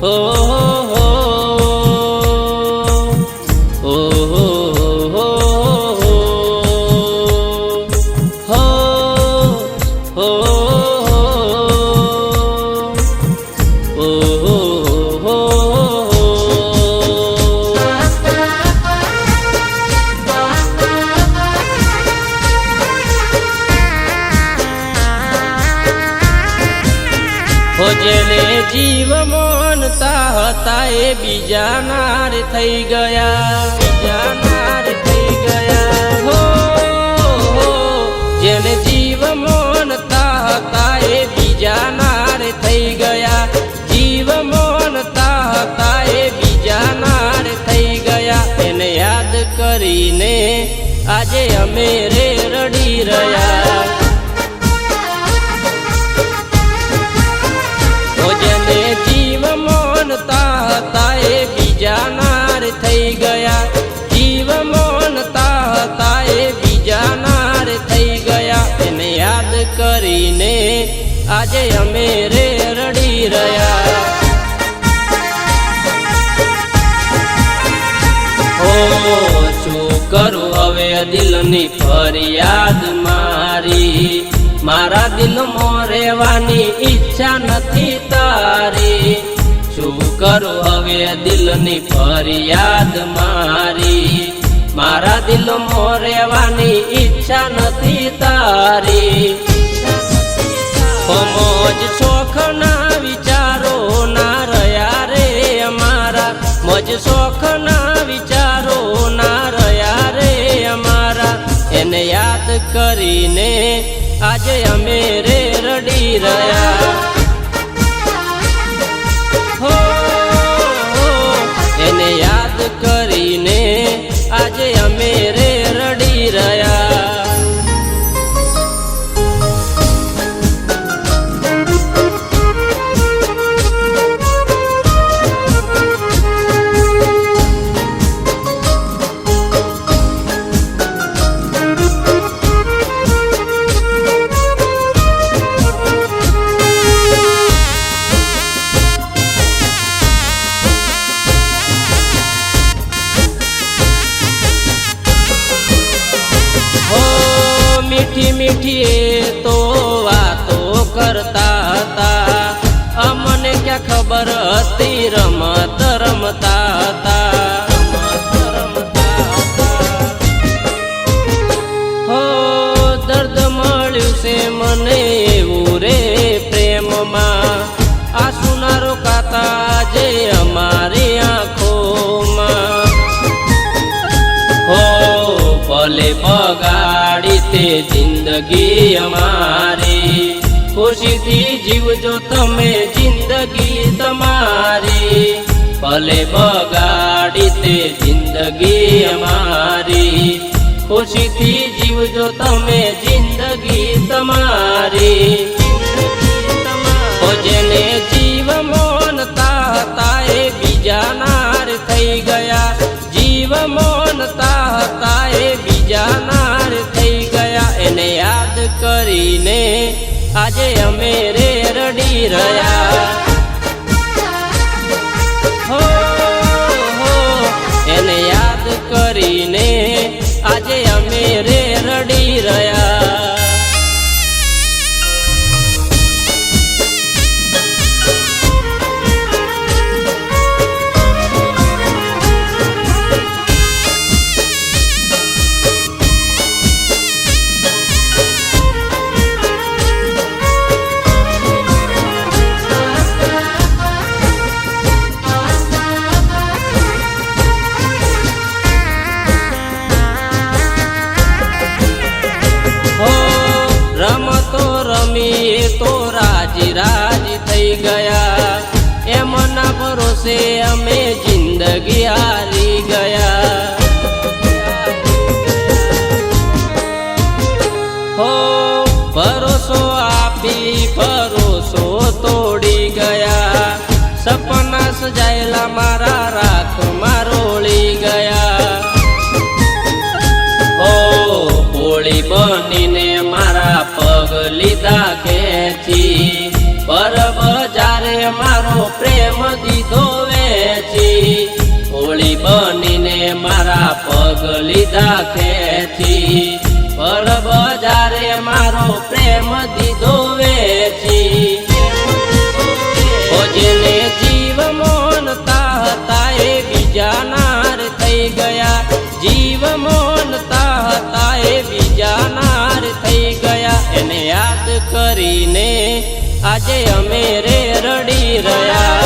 哦 હો જીવ મોનતા હતા એ બીજા નાર થઈ ગયા. બીજા નાર થઈ ગયા. હો હો, જેને જીવ મોનતા હતા એ બીજા નાર થઈ ગયા. જીવ મોનતા હતા એ બીજા નાર થઈ ગયા. એને યાદ કરીને આજે અમે રે રડી રહ્યા. થઈ ગયા જીવ મોનતા હતા એ બીજા નાર થઈ ગયા એને યાદ કરીને આજે અમે રે રડી રહ્યા ઓ શું કરું હવે દિલની ફરિયાદ મારી મારા દિલમાં રહેવાની ઈચ્છા નથી તારી શું કરું હવે દિલની ફરિયાદ મારી. મારા દિલ મોરેવાની ઈચ્છા નથી તારી. મોજ શોખના વિચારો ના રહ્યા રે અમારા. મોજ શોખના વિચારો ના રહ્યા રે અમારા. એને યાદ કરીને આજે અમે રે રડી રહ્યા. હતા. અમને ક્યાં ખબર હતી રમત રમતા હતા. હો, દર્દ મળ્યું છે મને એવું રે પ્રેમમાં. આ સુનારો કાતા જે અમારી આંખોમાં. હો, ભલે બગાડી તે જિંદગી અમારી. ખુશીથી જીવજો તમે જિંદગી તમારી. ભલે બગાડી તે જિંદગી અમારી. ખુશીથી જીવજો તમે જિંદગી તમારી. ઓ જેને જીવ મોન હતા એ બીજા નાર થઈ ગયા. જીવ મોન હતા એ બીજા નાર થઈ ગયા. એને યાદ કરીને આજે અમે રે રડી રહ્યા. ભરોસે અમે જિંદગી હારી ગયા હો ભરોસો આપી ભરોસો તોડી ગયા સપના સજાયેલા મારા રાખ મારોળી ગયા ઓ પોળી બનીને મારા પગ લીધા કેથી પર બજારે મારો પ્રેમ દીધો પગ લીધા ખેથી. પર બજારે મારો પ્રેમ દીધો વેચી. ભજને જેને જીવ મોનતા હતા એ બીજા નાર થઈ ગયા. જીવ મોનતા હતા એ બીજા નાર થઈ ગયા. એને યાદ કરીને આજે અમે રે રડી રહ્યા.